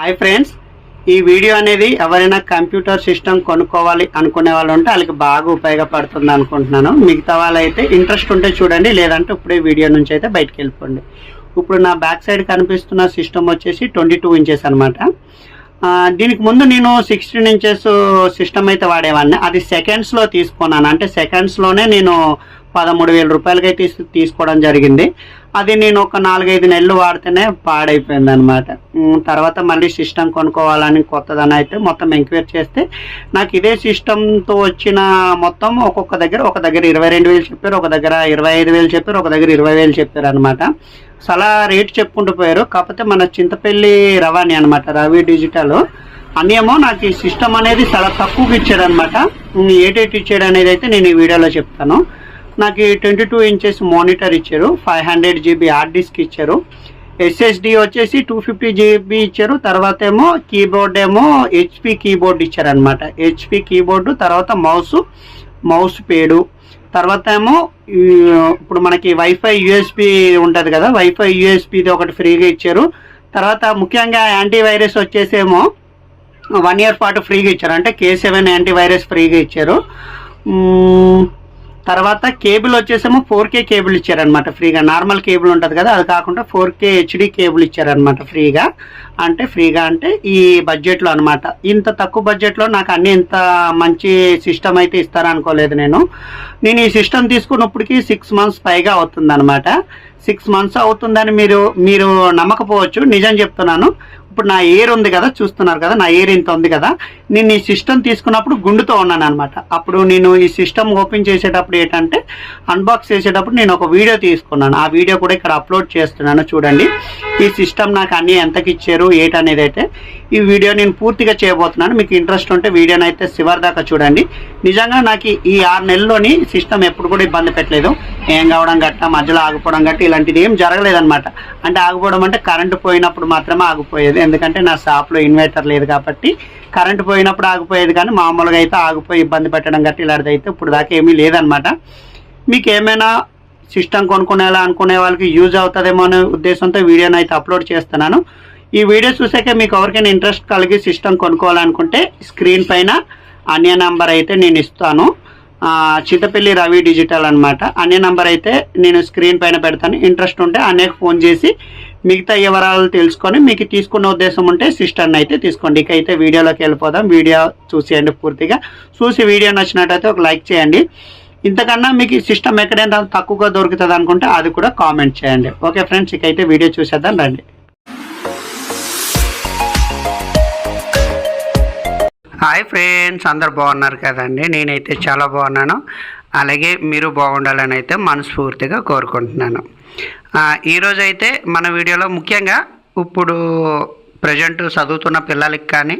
Hi friends ఈ video అనేది ఎవరైనా కంప్యూటర్ సిస్టమ్ కొనుక్కోవాలి అనుకునే వాళ్ళు ఉంటే వాళ్ళకి బాగా ఉపయోగపడుతుంది అనుకుంటున్నాను. మిగతా వాళ్ళైతే ఇంట్రెస్ట్ ఉంటే చూడండి లేదంటే ఇప్పుడే వీడియో నుంచి అయితే బయటకు వెళ్ళిపోండి. ఇప్పుడు నా బ్యాక్ సైడ్ కనిపిస్తున్న సిస్టమ్ వచ్చేసి ట్వంటీ టూ ఇంచెస్ అనమాట దీనికి ముందు నేను సిక్స్టీన్ ఇంచెస్ సిస్టమ్ అయితే వాడేవాడిని. అది సెకండ్స్లో తీసుకున్నాను. అంటే సెకండ్స్లోనే నేను పదమూడు వేల రూపాయలకి తీసు తీసుకోవడం జరిగింది. అది నేను ఒక నాలుగైదు నెలలు వాడితేనే పాడైపోయింది అనమాట తర్వాత మళ్ళీ సిస్టమ్ కొనుక్కోవాలని కొత్తదని అయితే మొత్తం ఎంక్వైరీ చేస్తే నాకు ఇదే సిస్టమ్తో వచ్చిన మొత్తం ఒక్కొక్క దగ్గర ఒక దగ్గర ఇరవై రెండు వేలు చెప్పారు ఒక దగ్గర ఇరవై ఐదు వేలు చెప్పారు ఒక దగ్గర ఇరవై వేలు చెప్పారు అనమాట చాలా రేట్ చెప్పుకుంటూ పోయారు. కాకపోతే మన చింతపల్లి రవాణి అనమాట రవి డిజిటల్. అన్నేమో నాకు ఈ సిస్టమ్ అనేది చాలా తక్కువకి ఇచ్చాడు అనమాట ఏటేటి ఇచ్చాడు అనేది అయితే నేను ఈ వీడియోలో చెప్తాను. నాకు ఈ ట్వంటీ టూ ఇంచెస్ మానిటర్ ఇచ్చారు. Five hundred GB hard disk ఇచ్చారు. ఎస్ఎస్డి వచ్చేసి టూ ఫిఫ్టీ జీబీ ఇచ్చారు. తర్వాత ఏమో కీబోర్డ్ ఏమో హెచ్పి కీబోర్డ్ ఇచ్చారనమాట హెచ్పి కీబోర్డు తర్వాత మౌస్ మౌస్ పేడు తర్వాత ఏమో ఇప్పుడు మనకి వైఫై యూఎస్పి ఉంటుంది కదా. వైఫై యూఎస్పిది ఒకటి ఫ్రీగా ఇచ్చారు. తర్వాత ముఖ్యంగా యాంటీ వైరస్ వచ్చేసేమో వన్ ఇయర్ పాటు ఫ్రీగా ఇచ్చారు. అంటే కే సెవెన్ యాంటీ వైరస్ ఫ్రీగా ఇచ్చారు. తర్వాత కేబుల్ వచ్చేసేమో ఫోర్ కే కేబుల్ ఇచ్చారనమాట ఫ్రీగా. నార్మల్ కేబుల్ ఉంటుంది కదా అది కాకుండా ఫోర్ కే హెచ్డి కేబుల్ ఇచ్చారనమాట ఫ్రీగా. అంటే ఫ్రీగా అంటే ఈ బడ్జెట్లో అనమాట ఇంత తక్కువ బడ్జెట్లో నాకు అన్ని ఇంత మంచి సిస్టమ్ అయితే ఇస్తారనుకోలేదు నేను. నేను ఈ సిస్టమ్ తీసుకున్నప్పటికీ సిక్స్ మంత్స్ పైగా అవుతుందన్నమాట. సిక్స్ మంత్స్ అవుతుందని మీరు మీరు నమ్మకపోవచ్చు. నిజం చెప్తున్నాను. ఇప్పుడు నా ఎయిర్ ఉంది కదా చూస్తున్నారు కదా నా ఎయిర్ ఇంత ఉంది కదా. నేను ఈ సిస్టమ్ తీసుకున్నప్పుడు గుండుతో ఉన్నాను అనమాట అప్పుడు నేను ఈ సిస్టమ్ ఓపెన్ చేసేటప్పుడు ఏంటంటే అన్బాక్స్ చేసేటప్పుడు నేను ఒక వీడియో తీసుకున్నాను. ఆ వీడియో కూడా ఇక్కడ అప్లోడ్ చేస్తున్నాను చూడండి. ఈ సిస్టమ్ నాకు అన్ని ఎంతకి ఇచ్చారు ఏటనేది అయితే ఈ వీడియో నేను పూర్తిగా చేయబోతున్నాను. మీకు ఇంట్రెస్ట్ ఉంటే వీడియోని అయితే చివరి దాకా చూడండి. నిజంగా నాకు ఈ- ఈ ఆరు నెలల్లోని సిస్టమ్ ఎప్పుడు కూడా ఇబ్బంది పెట్టలేదు. ఏం కావడం గట్ట మధ్యలో ఆగిపోవడం గట్ట ఇలాంటిది ఏం జరగలేదనమాట అంటే ఆగిపోవడం అంటే కరెంటు పోయినప్పుడు మాత్రమే ఆగిపోయేది. ఎందుకంటే నా షాప్లో ఇన్వర్టర్ లేదు కాబట్టి కరెంటు పోయినప్పుడు ఆగిపోయేది కానీ మామూలుగా అయితే ఆగిపోయి ఇబ్బంది పెట్టడం గట్ట ఇలాంటిది అయితే ఇప్పుడు దాకా ఏమీ లేదనమాట మీకు ఏమైనా సిస్టమ్ కొనుక్కునేలా అనుకునే వాళ్ళకి యూజ్ అవుతుందేమో అనే ఉద్దేశంతో వీడియోని అయితే అప్లోడ్ చేస్తున్నాను. ఈ వీడియో చూసాక మీకు ఎవరికైనా ఇంట్రెస్ట్ కలిగి సిస్టమ్ కొనుక్కోవాలనుకుంటే స్క్రీన్ పైన అన్య నంబర్ అయితే నేను ఇస్తాను. చిత్తపల్లి రవి డిజిటల్ అనమాట అనే నంబర్ అయితే నేను స్క్రీన్ పైన పెడతాను. ఇంట్రెస్ట్ ఉంటే అన్నయ్యకు ఫోన్ చేసి మిగతా వివరాలు తెలుసుకొని మీకు తీసుకున్న ఉద్దేశం ఉంటే సిస్టర్ని అయితే తీసుకోండి. ఇక అయితే వీడియోలోకి వెళ్ళిపోదాం. వీడియో చూసేయండి పూర్తిగా. చూసి వీడియో నచ్చినట్టయితే ఒక లైక్ చేయండి. ఇంతకన్నా మీకు సిస్టమ్ ఎక్కడైనా తక్కువగా దొరుకుతుంది అనుకుంటే అది కూడా కామెంట్ చేయండి. ఓకే ఫ్రెండ్స్ ఇక అయితే వీడియో చూసేద్దాం రండి. హాయ్ ఫ్రెండ్స్ అందరు బాగున్నారు కదండి? నేనైతే చాలా బాగున్నాను. అలాగే మీరు బాగుండాలని అయితే మనస్ఫూర్తిగా కోరుకుంటున్నాను. ఈరోజైతే మన వీడియోలో ముఖ్యంగా ఇప్పుడు ప్రజెంట్ చదువుతున్న పిల్లలకి కానీ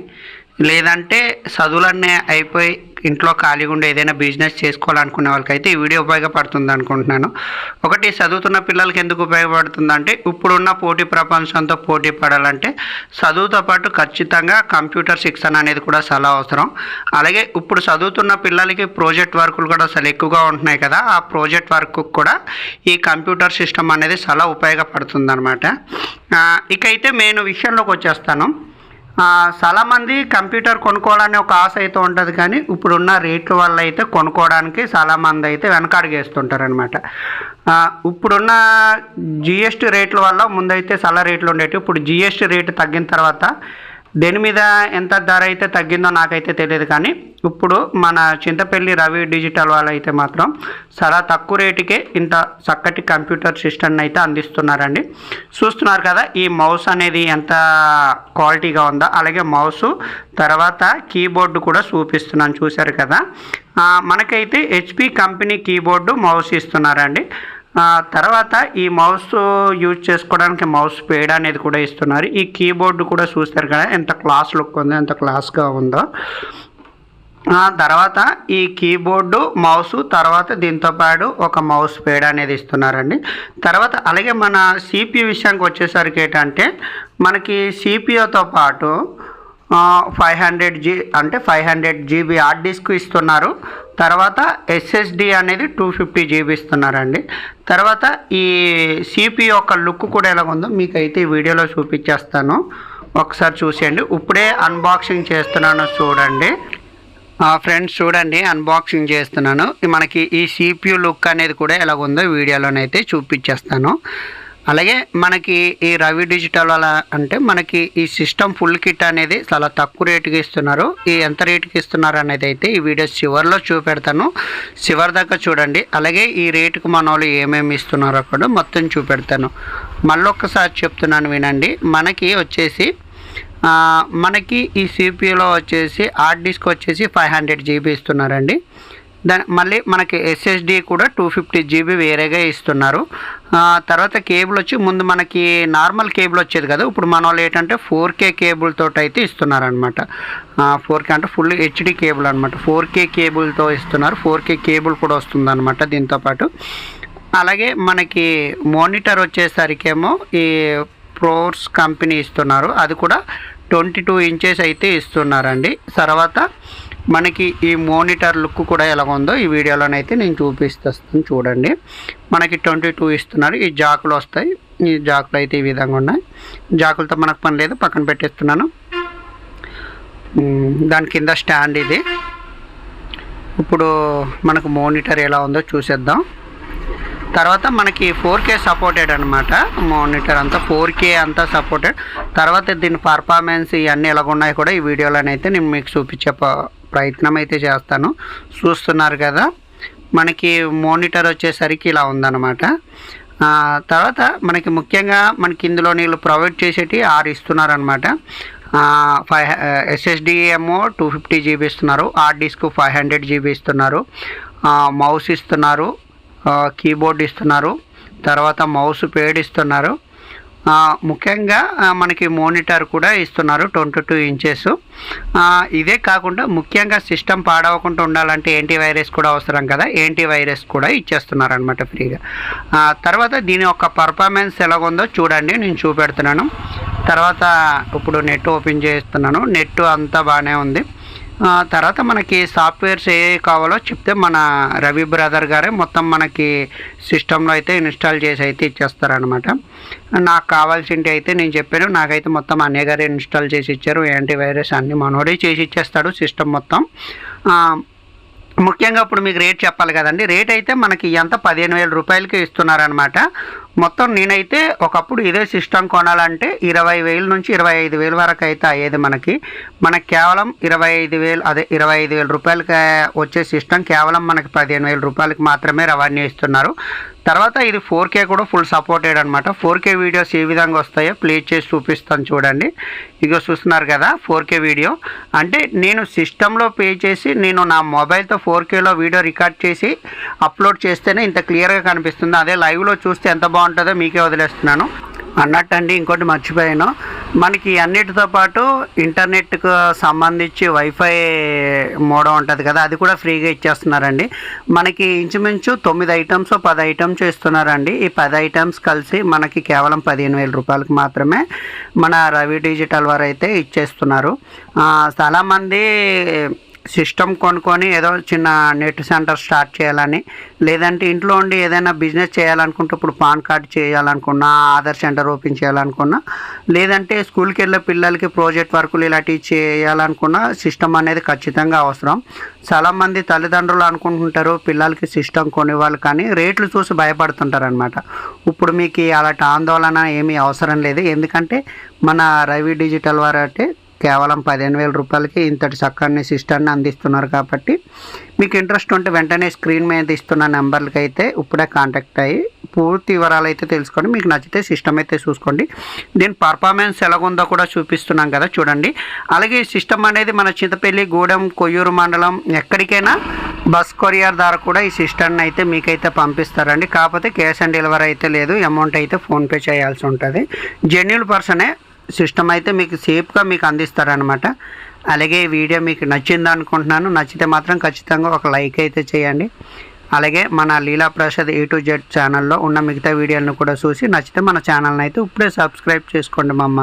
లేదంటే చదువులన్నీ అయిపోయి ఇంట్లో ఖాళీగా ఉండి ఏదైనా బిజినెస్ చేసుకోవాలనుకునే వాళ్ళకైతే ఈ వీడియో ఉపయోగపడుతుంది అనుకుంటున్నాను. ఒకటి చదువుతున్న పిల్లలకి ఎందుకు ఉపయోగపడుతుందంటే ఇప్పుడున్న పోటీ ప్రపంచంతో పోటీ పడాలంటే చదువుతో పాటు ఖచ్చితంగా కంప్యూటర్ శిక్షణ అనేది కూడా చాలా అవసరం. అలాగే ఇప్పుడు చదువుతున్న పిల్లలకి ప్రాజెక్ట్ వర్కులు కూడా చాలా ఎక్కువగా ఉంటున్నాయి కదా ఆ ప్రాజెక్ట్ వర్క్ కూడా ఈ కంప్యూటర్ సిస్టమ్ అనేది చాలా ఉపయోగపడుతుంది అనమాట ఇకైతే నేను విషయంలోకి వచ్చేస్తాను. చాలామంది కంప్యూటర్ కొనుక్కోవాలనే ఒక ఆశ అయితే ఉంటుంది కానీ ఇప్పుడున్న రేట్ల వల్ల అయితే కొనుక్కోవడానికి చాలామంది అయితే వెనకాడిగేస్తుంటారు అనమాట ఇప్పుడున్న జిఎస్టీ రేట్ల వల్ల ముందైతే చాలా రేట్లు ఉండేవి ఇప్పుడు జిఎస్టీ రేటు తగ్గిన తర్వాత దేని మీద ఎంత ధర అయితే తగ్గిందో నాకైతే తెలియదు కానీ ఇప్పుడు మన చింతపల్లి రవి డిజిటల్ వాళ్ళు అయితే మాత్రం చాలా తక్కువ రేటుకే ఇంత చక్కటి కంప్యూటర్ సిస్టమ్ని అయితే అందిస్తున్నారండి. చూస్తున్నారు కదా ఈ మౌస్ అనేది ఎంత క్వాలిటీగా ఉందో అలాగే మౌస్ తర్వాత కీబోర్డు కూడా చూపిస్తున్నాను చూశారు కదా. మనకైతే హెచ్పి కంపెనీ కీబోర్డు మౌస్ ఇస్తున్నారండి. తర్వాత ఈ మౌస్ యూజ్ చేసుకోవడానికి మౌస్ పేడ్ అనేది కూడా ఇస్తున్నారు. ఈ కీబోర్డు కూడా చూస్తారు కదా ఎంత క్లాస్ లుక్ ఉందో ఎంత క్లాస్గా ఉందో. తర్వాత ఈ కీబోర్డు మౌస్ తర్వాత దీంతో పాటు ఒక మౌస్ పేడ్ అనేది ఇస్తున్నారండి. తర్వాత అలాగే మన సిపియు విషయానికి వచ్చేసరికి ఏంటంటే మనకి సిపిఓతో పాటు ఫైవ్ హండ్రెడ్ జీ అంటే five hundred GB hard disk ఇస్తున్నారు. తర్వాత ఎస్ఎస్డి అనేది టూ ఫిఫ్టీ జీబీ ఇస్తున్నారండి. తర్వాత ఈ సిపి యొక్క లుక్ కూడా ఎలా ఉందో మీకు అయితే ఈ వీడియోలో చూపించేస్తాను. ఒకసారి చూసేయండి. ఇప్పుడే అన్బాక్సింగ్ చేస్తున్నాను చూడండి. ఫ్రెండ్స్ చూడండి అన్బాక్సింగ్ చేస్తున్నాను. మనకి ఈ సిపియు లుక్ అనేది కూడా ఎలాగుందో వీడియోలోనైతే చూపించేస్తాను. అలాగే మనకి ఈ రవి డిజిటల్ అలా అంటే మనకి ఈ సిస్టమ్ ఫుల్ కిట్ అనేది చాలా తక్కువ రేటుకి ఇస్తున్నారు. ఈ ఎంత రేటుకి ఇస్తున్నారు అనేది అయితే ఈ వీడియో చివరిలో చూపెడతాను. చివరి దాకా చూడండి. అలాగే ఈ రేటుకు మన వాళ్ళు ఏమేమి ఇస్తున్నారో కూడా మొత్తం చూపెడతాను. మళ్ళొక్కసారి చెప్తున్నాను వినండి. మనకి వచ్చేసి మనకి ఈ సిపియూలో వచ్చేసి హార్డ్ డిస్క్ వచ్చేసి ఫైవ్ హండ్రెడ్ జీబీ ఇస్తున్నారండి. దాని మళ్ళీ మనకి ఎస్ఎస్డి కూడా టూ ఫిఫ్టీ జీబీ వేరేగా ఇస్తున్నారు. తర్వాత కేబుల్ వచ్చి ముందు మనకి నార్మల్ కేబుల్ వచ్చేది కదా ఇప్పుడు మన వాళ్ళు ఏంటంటే ఫోర్ కే కేబుల్ తోటి అయితే ఇస్తున్నారనమాట ఫోర్ కే అంటే ఫుల్ హెచ్డి కేబుల్ అనమాట ఫోర్ కే కేబుల్తో ఇస్తున్నారు. ఫోర్ కే కేబుల్ కూడా వస్తుందన్నమాట దీంతోపాటు అలాగే మనకి మానిటర్ వచ్చేసరికేమో ఈ ప్రోర్స్ కంపెనీ ఇస్తున్నారు. అది కూడా ట్వంటీ టూ ఇంచెస్ అయితే ఇస్తున్నారండి. తర్వాత మనకి ఈ మోనిటర్ లుక్ కూడా ఎలా ఉందో ఈ వీడియోలోనైతే నేను చూపిస్తాను చూడండి. మనకి ట్వంటీ టూ ఇస్తున్నారు. ఈ జాకులు వస్తాయి. ఈ జాకులు అయితే ఈ విధంగా ఉన్నాయి. జాకులతో మనకు పని లేదు. పక్కన పెట్టేస్తున్నాను. దాని కింద స్టాండ్ ఇది. ఇప్పుడు మనకు మోనిటర్ ఎలా ఉందో చూసేద్దాం. తర్వాత మనకి ఫోర్ కే సపోర్టెడ్ అనమాట మానిటర్ అంతా ఫోర్ కే అంతా సపోర్టెడ్. తర్వాత దీని పర్ఫార్మెన్స్ ఇవన్నీ ఎలాగున్నాయి కూడా ఈ వీడియోలోనైతే నేను మీకు చూపించే ప్రయత్నం అయితే చేస్తాను. చూస్తున్నారు కదా మనకి మోనిటర్ వచ్చేసరికి ఇలా ఉందన్నమాట. తర్వాత మనకి ముఖ్యంగా మనకి ఇందులో నీళ్ళు ప్రొవైడ్ చేసేటి ఆరు ఇస్తున్నారనమాట ఫైవ్ ఎస్ఎస్డి ఏమో టూ ఫిఫ్టీ జీబీ ఇస్తున్నారు. Hard disk five hundred GB ఇస్తున్నారు. మౌస్ ఇస్తున్నారు. కీబోర్డ్ ఇస్తున్నారు. తర్వాత మౌస్ పేడ్ ఇస్తున్నారు. ముఖ్యంగా మనకి మోనిటర్ కూడా ఇస్తున్నారు ట్వంటీ టూ ఇంచెస్. ఇదే కాకుండా ముఖ్యంగా సిస్టమ్ పాడవకుండా ఉండాలంటే ఏంటీ వైరస్ కూడా అవసరం కదా. ఏంటీ వైరస్ కూడా ఇచ్చేస్తున్నారు అనమాట ఫ్రీగా తర్వాత దీని యొక్క పర్ఫార్మెన్స్ ఎలాగుందో చూడండి నేను చూపెడుతున్నాను. తర్వాత ఇప్పుడు నెట్ ఓపెన్ చేస్తున్నాను. నెట్ అంతా బాగానే ఉంది. తర్వాత మనకి సాఫ్ట్వేర్స్ ఏ కావాలో చెప్తే మన రవి బ్రదర్ గారే మొత్తం మనకి సిస్టంలో అయితే ఇన్స్టాల్ చేసి అయితే ఇచ్చేస్తారనమాట నాకు కావాల్సింటి అయితే నేను చెప్పాను నాకైతే మొత్తం అన్నయ్య గారే ఇన్స్టాల్ చేసి ఇచ్చారు యాంటీవైరస్ అన్ని మనోడే చేసి ఇచ్చేస్తాడు సిస్టమ్ మొత్తం. ముఖ్యంగా ఇప్పుడు మీకు రేట్ చెప్పాలి కదండి రేట్ అయితే మనకి ఎంత? పదిహేను వేల రూపాయలకి ఇస్తున్నారనమాట మొత్తం నేనైతే ఒకప్పుడు ఇదే సిస్టమ్ కొనాలంటే ఇరవై వేల నుంచి ఇరవై ఐదు వేల వరకు అయితే అయ్యేది మనకి. మనకి కేవలం ఇరవై ఐదు వేలు అదే ఇరవై ఐదు వేల రూపాయలకి వచ్చే సిస్టమ్ కేవలం మనకి పదిహేను వేల రూపాయలకి మాత్రమే రవాణా ఇస్తున్నారు. తర్వాత ఇది ఫోర్ కే కూడా ఫుల్ సపోర్టెడ్ అనమాట ఫోర్ కే వీడియోస్ ఏ విధంగా వస్తాయో ప్లే చేసి చూపిస్తాను చూడండి. ఇక చూస్తున్నారు కదా ఫోర్ కే వీడియో. అంటే నేను సిస్టంలో పే చేసి నేను నా మొబైల్తో ఫోర్ కేలో వీడియో రికార్డ్ చేసి అప్లోడ్ చేస్తేనే ఇంత క్లియర్గా కనిపిస్తుంది. అదే లైవ్లో చూస్తే ఎంత బాగుంటుందో మీకే వదిలేస్తున్నాను. అన్నట్టండి ఇంకోటి మర్చిపోయాను. మనకి అన్నిటితో పాటు ఇంటర్నెట్కు సంబంధించి వైఫై మోడో ఉంటుంది కదా అది కూడా ఫ్రీగా ఇచ్చేస్తున్నారండి. మనకి ఇంచుమించు తొమ్మిది ఐటమ్స్ పది ఐటమ్స్ ఇస్తున్నారండి. ఈ పది ఐటమ్స్ కలిసి మనకి కేవలం పదిహేను వేల రూపాయలకు మాత్రమే మన రవి డిజిటల్ వారు అయితే ఇచ్చేస్తున్నారు. చాలామంది సిస్టమ్ కొనుక్కొని ఏదో చిన్న నెట్ సెంటర్ స్టార్ట్ చేయాలని లేదంటే ఇంట్లో ఉండి ఏదైనా బిజినెస్ చేయాలనుకుంటే ఇప్పుడు పాన్ కార్డ్ చేయాలనుకున్నా ఆధార్ సెంటర్ ఓపెన్ చేయాలనుకున్నా లేదంటే స్కూల్కి వెళ్ళే పిల్లలకి ప్రాజెక్ట్ వర్కులు ఇలాంటివి చేయాలనుకున్నా సిస్టమ్ అనేది ఖచ్చితంగా అవసరం. చాలామంది తల్లిదండ్రులు అనుకుంటుంటారు పిల్లలకి సిస్టమ్ కొనివ్వాలి కానీ రేట్లు చూసి భయపడుతుంటారు అనమాట ఇప్పుడు మీకు అలాంటి ఆందోళన ఏమీ అవసరం లేదు. ఎందుకంటే మన రవి డిజిటల్ వారు అంటే కేవలం పదిహేను వేల రూపాయలకి ఇంతటి చక్కని సిస్టర్ని అందిస్తున్నారు కాబట్టి మీకు ఇంట్రెస్ట్ ఉంటే వెంటనే స్క్రీన్ మీద ఇస్తున్న నెంబర్లకి అయితే ఇప్పుడే కాంటాక్ట్ అయ్యి పూర్తి వివరాలు అయితే తెలుసుకోండి మీకు నచ్చితే సిస్టమ్ అయితే చూసుకోండి. దీని పర్ఫార్మెన్స్ ఎలాగుందో కూడా చూపిస్తున్నాం కదా చూడండి. అలాగే ఈ సిస్టమ్ అనేది మన చింతపల్లి గూడెం కొయ్యూరు మండలం ఎక్కడికైనా బస్ కొరియర్ ద్వారా కూడా ఈ సిస్టమ్ని అయితే మీకైతే పంపిస్తారండి. కాకపోతే క్యాష్ ఆన్ డెలివరీ అయితే లేదు అమౌంట్ అయితే ఫోన్పే చేయాల్సి ఉంటుంది. జెన్యున్ పర్సనే సిస్టమ్ అయితే మీకు సేఫ్గా మీకు అందిస్తారనమాట అలాగే ఈ వీడియో మీకు నచ్చింది అనుకుంటున్నాను. నచ్చితే మాత్రం ఖచ్చితంగా ఒక లైక్ అయితే చేయండి. అలాగే మన Leela Prasad A to Z ఛానల్లో ఉన్న మిగతా వీడియోలను కూడా చూసి నచ్చితే మన ఛానల్ని అయితే ఇప్పుడే సబ్స్క్రైబ్ చేసుకోండి మమ్మ.